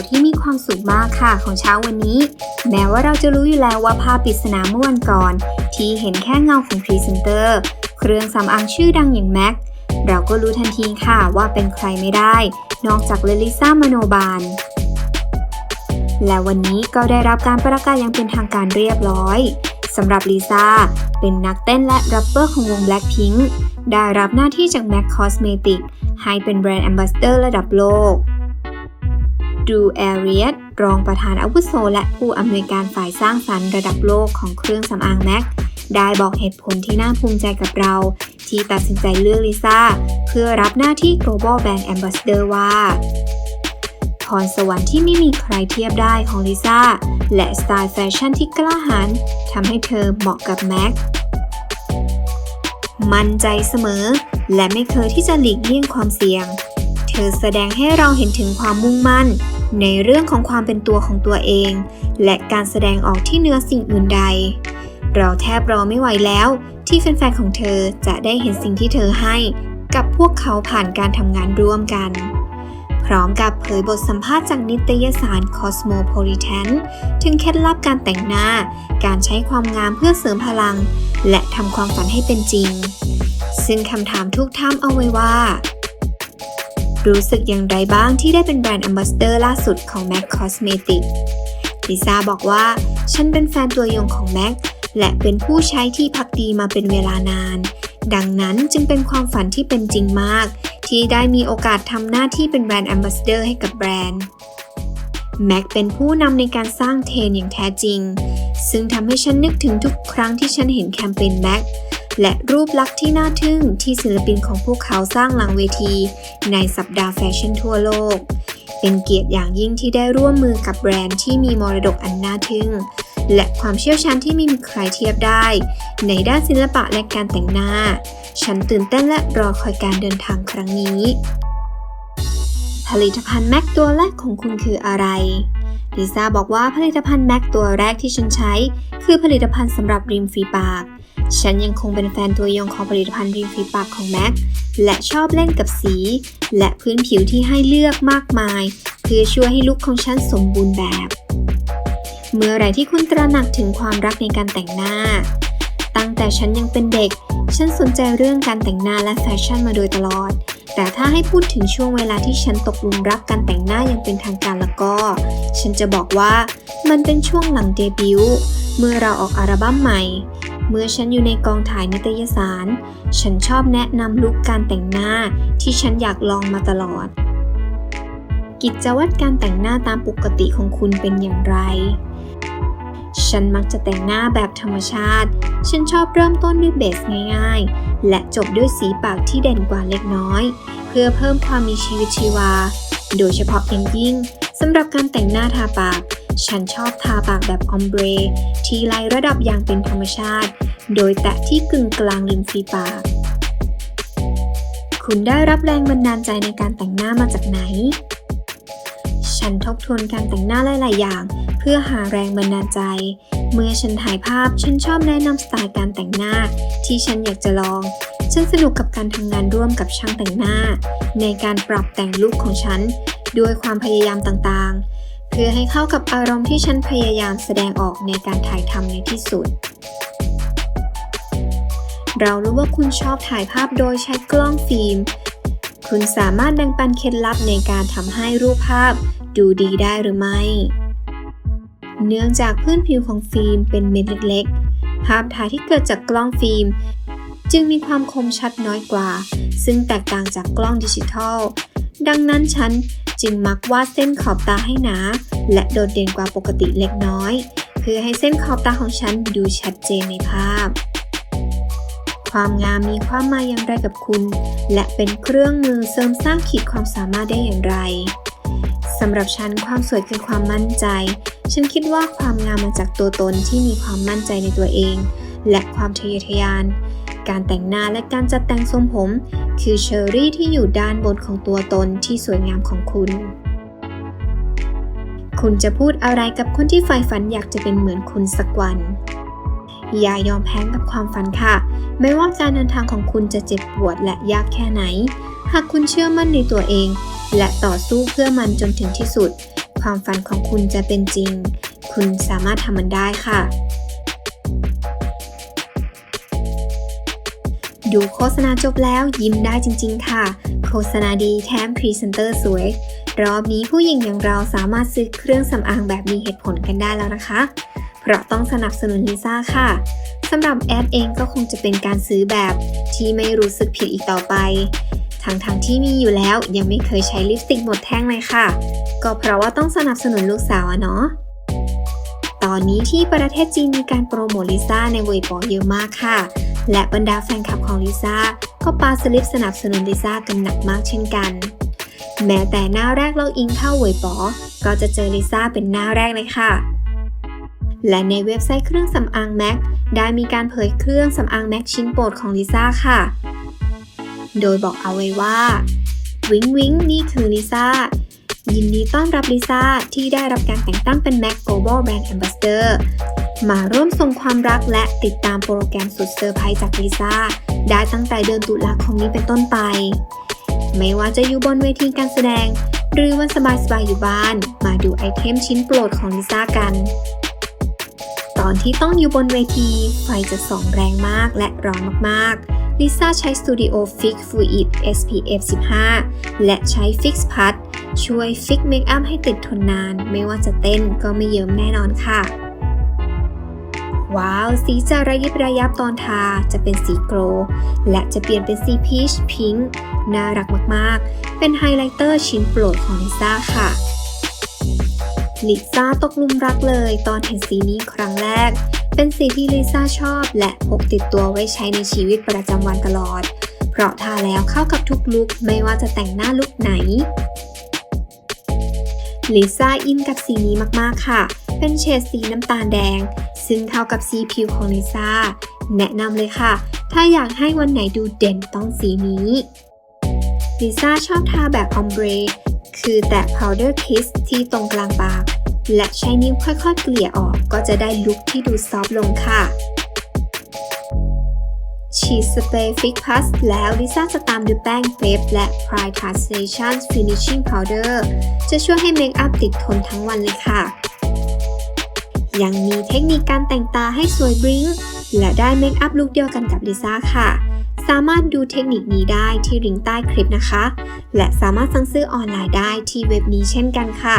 าวที่มีความสุขมากค่ะของเช้าวันนี้ แม้ว่าเราจะรู้อยู่แล้วว่าภาพปริศนาเมื่อวันก่อน ที่เห็นแค่เงาของพรีเซนเตอร์ เครื่องสำอางชื่อดังอย่างแม็กเราก็รู้ทันทีค่ะว่าเป็นใครไม่ได้ นอกจากเลลิซ่ามโนบาล และวันนี้ก็ได้รับการประกาศอย่างเป็นทางการเรียบร้อยสำหรับลิซ่าเป็นนักเต้นและแรปเปอร์ของวง Blackpink ได้รับหน้าที่จาก MAC Cosmetics ให้เป็นแบรนด์แอมบาสเดอร์ระดับโลก ดูแอเรียตรองประธานอาวุโสและผู้อำนวยการฝ่ายสร้างสรรค์ระดับโลกของเครื่องสำอางแม็กได้บอกเหตุผลที่น่าภูมิใจกับเรา ที่ตัดสินใจเลือกลิซ่า เพื่อรับหน้าที่ Global Brand Ambassador ว่าพรสวรรค์ที่ไม่มีใครเทียบได้ของลิซ่า และสไตล์แฟชั่นที่กล้าหาญทำให้เธอเหมาะกับแม็กมั่นใจเสมอ และไม่เคยที่จะหลีกเลี่ยงความเสี่ยง เธอแสดงให้เราเห็นถึงความมุ่งมั่น ในเรื่องของความเป็นตัวของตัวเอง และการแสดงออกที่เนื้อสิ่งอื่นใด เราแทบรอไม่ไหวแล้ว ที่แฟนๆของเธอจะได้เห็นสิ่งที่เธอให้ กับพวกเขาผ่านการทำงานร่วมกัน พร้อมกับเผยบทสัมภาษณ์จากนิตยสาร Cosmopolitan ถึงเคล็ดลับการแต่งหน้า การใช้ความงามเพื่อเสริมพลัง และทำความฝันให้เป็นจริง ซึ่งคำถามทุกท่ามเอาไว้ว่า รู้สึกอย่างไรบ้างที่ได้เป็นแบรนด์ a m b a s s a d o r ล่าสุดของ MAC Cosmetics ลิซ่าบอกว่า ฉันเป็นแฟนตัวยงของ MAC และเป็นผู้ใช้ที่พักดีมาเป็นเวลานาน ดังนั้นจึงเป็นความฝันที่เป็นจริงมาก ที่ได้มีโอกาสทำหน้าที่เป็นแบรนด์ a m b a s s a d o r ให้กับแบรนด์แม็กเป็นผู้นำในการสร้างเทรนอย่างแท้จริง ซึ่งทำให้ฉันนึกถึงทุกครั้งที่ฉันเห็นแคมเปญแม็ก และรูปลักษณ์ที่น่าทึ่งที่ศิลปินของพวกเขาสร้างหลังเวที ในสัปดาห์แฟชั่นทั่วโลก เป็นเกียรติอย่างยิ่งที่ได้ร่วมมือกับแบรนด์ที่มีมรดกอันน่าทึ่ง และความเชี่ยวชาญที่ไม่มีใครเทียบได้ ในด้านศิลปะและการแต่งหน้า ฉันตื่นเต้นและรอคอยการเดินทางครั้งนี้ ผลิตภัณฑ์แม็กตัวแรกของคุณคืออะไรลิซ่าบอกว่าผลิตภัณฑ์แม็กตัวแรกที่ฉันใช้ คือผลิตภัณฑ์สำหรับริมฝีปาก ฉันยังคงเป็นแฟนตัวยงของผลิตภัณฑ์ริมฝีปากของแม็กและชอบเล่นกับสี และพื้นผิวที่ให้เลือกมากมาย เพื่อช่วยให้ลุคของฉันสมบูรณ์แบบ เมื่อไรที่คุณตระหนักถึงความรักในการแต่งหน้า ตั้งแต่ฉันยังเป็นเด็ก ฉันสนใจเรื่องการแต่งหน้าและแฟชั่นมาโดยตลอด แต่ถ้าให้พูดถึงช่วงเวลาที่ฉันตกหลุมรักการแต่งหน้าย่างเป็นทางการแล้วก็ ฉันจะบอกว่ามันเป็นช่วงหลังเดบิวต์เมื่อเราออกอัลบั้มใหม่ เมื่อฉันอยู่ในกองถ่ายนิตยสาร ฉันชอบแนะนำลุคการแต่งหน้าที่ฉันอยากลองมาตลอด กิจวัตรการแต่งหน้าตามปกติของคุณเป็นอย่างไร ฉันมักจะแต่งหน้าแบบธรรมชาติ ฉันชอบเริ่มต้นด้วยเบสง่ายๆ และจบด้วยสีปากที่เด่นกว่าเล็กน้อย เพื่อเพิ่มความมีชีวิตชีวา โดยเฉพาะอย่างยิ่งสำหรับการแต่งหน้าทาปาก ฉันชอบทาปากแบบออมเบรที่ไล่ระดับอย่างเป็นธรรมชาติ โดยแตะที่กึ่งกลางริมฝีปาก คุณได้รับแรงบันดาลใจในการแต่งหน้ามาจากไหน ฉันทบทวนการแต่งหน้าหลาย ๆ อย่าง เพื่อหาแรงบันดาลใจ เมื่อฉันถ่ายภาพฉันชอบแนะนำสไตล์การแต่งหน้า ที่ฉันอยากจะลองฉันสนุกกับการทำงานร่วมกับช่างแต่งหน้า ในการปรับแต่งลุคของฉัน ด้วยความพยายามต่างๆ เพื่อให้เข้ากับอารมณ์ที่ฉันพยายามแสดงออกในการถ่ายทำในที่สุด เรารู้ว่าคุณชอบถ่ายภาพโดยใช้กล้องฟิล์ม คุณสามารถแบ่งปันเคล็ดลับในการทำให้รูปภาพดูดีได้หรือไม่ เนื่องจากพื้นผิวของฟิล์มเป็นเม็ดเล็กๆ ภาพถ่ายที่เกิดจากกล้องฟิล์ม จึงมีความคมชัดน้อยกว่า ซึ่งแตกต่างจากกล้องดิจิทัล ดังนั้นฉันจึงมักวาดเส้นขอบตาให้หนา และโดดเด่นกว่าปกติเล็กน้อย เพื่อให้เส้นขอบตาของฉันดูชัดเจนในภาพ ความงามมีความหมายอย่างไรกับคุณ และเป็นเครื่องมือเสริมสร้างขีดความสามารถได้อย่างไรสำหรับฉันความสวยคือความมั่นใจ ฉันคิดว่าความงามมาจากตัวตนที่มีความมั่นใจในตัวเอง และความทะเยอทะยาน การแต่งหน้าและการจัดแต่งทรงผม คือเชอรี่ที่อยู่ด้านบนของตัวตนที่สวยงามของคุณ คุณจะพูดอะไรกับคนที่ใฝ่ฝันอยากจะเป็นเหมือนคุณสักวัน อย่ายอมแพ้กับความฝันค่ะ ไม่ว่าการเดินทางของคุณจะเจ็บปวดและยากแค่ไหน หากคุณเชื่อมั่นในตัวเอง และต่อสู้เพื่อมันจนถึงที่สุด ความฝันของคุณจะเป็นจริง คุณสามารถทำมันได้ค่ะ ดูโฆษณาจบแล้วยิ้มได้จริง ๆ ค่ะ โฆษณาดีแถมพรีเซนเตอร์สวย รอบนี้ผู้หญิงอย่างเราสามารถซื้อเครื่องสำอางแบบมีเหตุผลกันได้แล้วนะคะ เพราะต้องสนับสนุนลิซ่าค่ะสำหรับแอดเองก็คงจะเป็นการซื้อแบบที่ไม่รู้สึกผิดอีกต่อไปทั้งๆทที่มีอยู่แล้วยังไม่เคยใช้ลิปสติกหมดแท่งเลยค่ะ ก็เพราะว่าต้องสนับสนุนลูกสาวอะเนาะ ตอนนี้ที่ประเทศจีนมีการโปรโมทลิซ่าในเว็บปอเยอะมากค่ะ และบรรดาแฟนคลับของลิซ่าก็ปาสลิปสนับสนุนลิซ่ากันหนักมากเช่นกัน แม้แต่หน้าแรกเราอิงเข้าเว็บปอก็จะเจอลิซ่าเป็นหน้าแรกเลยค่ะ และในเว็บไซต์เครื่องสำอางแม็กได้มีการเผยเครื่องสำอางแม็กชิ้นโปรดของลิซ่าค่ะ โดยบอกเอาไว้ว่า วิงวิงนี่คือลิซ่ายินดีต้อนรับลิซ่าที่ได้รับการแต่งตั้งเป็น Mac Global Brand Ambassador มาร่วมส่งความรักและติดตามโปรแกรมสุดเซอร์ไพรส์จากลิซ่าได้ตั้งแต่เดือนตุลาคมนี้เป็นต้นไป ไม่ว่าจะอยู่บนเวทีการแสดง หรือวันสบายๆอยู่บ้าน มาดูไอเทมชิ้นโปรดของลิซ่ากัน ตอนที่ต้องอยู่บนเวที ไฟจะส่องแรงมากและร้อนมากๆ ลิซ่าใช้ Studio Fix Fluid SPF 15 และใช้ Fix Pad ช่วยฟิกเมคอัพให้ติดทนนาน ไม่ว่าจะเต้นก็ไม่เยิ้มแน่นอนค่ะ ว้าว สีจะระยิบระยับตอนทาจะเป็นสีโกลด์และจะเปลี่ยนเป็นสีพีชพิงค์น่ารักมากๆ เป็นไฮไลท์เตอร์ชิ้นโปรดของลิซ่าค่ะลิซ่าตกหลุมรักเลยตอนเห็นสีนี้ครั้งแรก เป็นสีที่ลิซ่าชอบและพกติดตัวไว้ใช้ในชีวิตประจำวันตลอด เพราะทาแล้วเข้ากับทุกลุคไม่ว่าจะแต่งหน้าลุคไหนลิซ่าอินกับสีนี้มากๆค่ะ เป็นเฉดสีน้ำตาลแดง ซึ่งเข้ากับสีผิวของลิซ่า แนะนำเลยค่ะ ถ้าอยากให้วันไหนดูเด่นต้องสีนี้ ลิซ่าชอบทาแบบออมเบรคือแตะ powder kiss ที่ตรงกลางปาก และใช้นิ้วค่อยๆ เกลี่ยออกก็จะได้ลุคที่ดูซอฟต์ลงค่ะฉีดสเปรย์ฟิกพัสแล้วลิซ่าจะตามด้วยแป้งเฟบและ Pride Translation Finishing Powder จะช่วยให้เมคอัพติดทนทั้งวันเลยค่ะ ยังมีเทคนิคการแต่งตาให้สวยบริ้งและได้เมคอัพลุคเดียวกันกับลิซ่าค่ะ สามารถดูเทคนิคนี้ได้ที่ลิงก์ใต้คลิปนะคะ และสามารถสั่งซื้อออนไลน์ได้ที่เว็บนี้เช่นกันค่ะ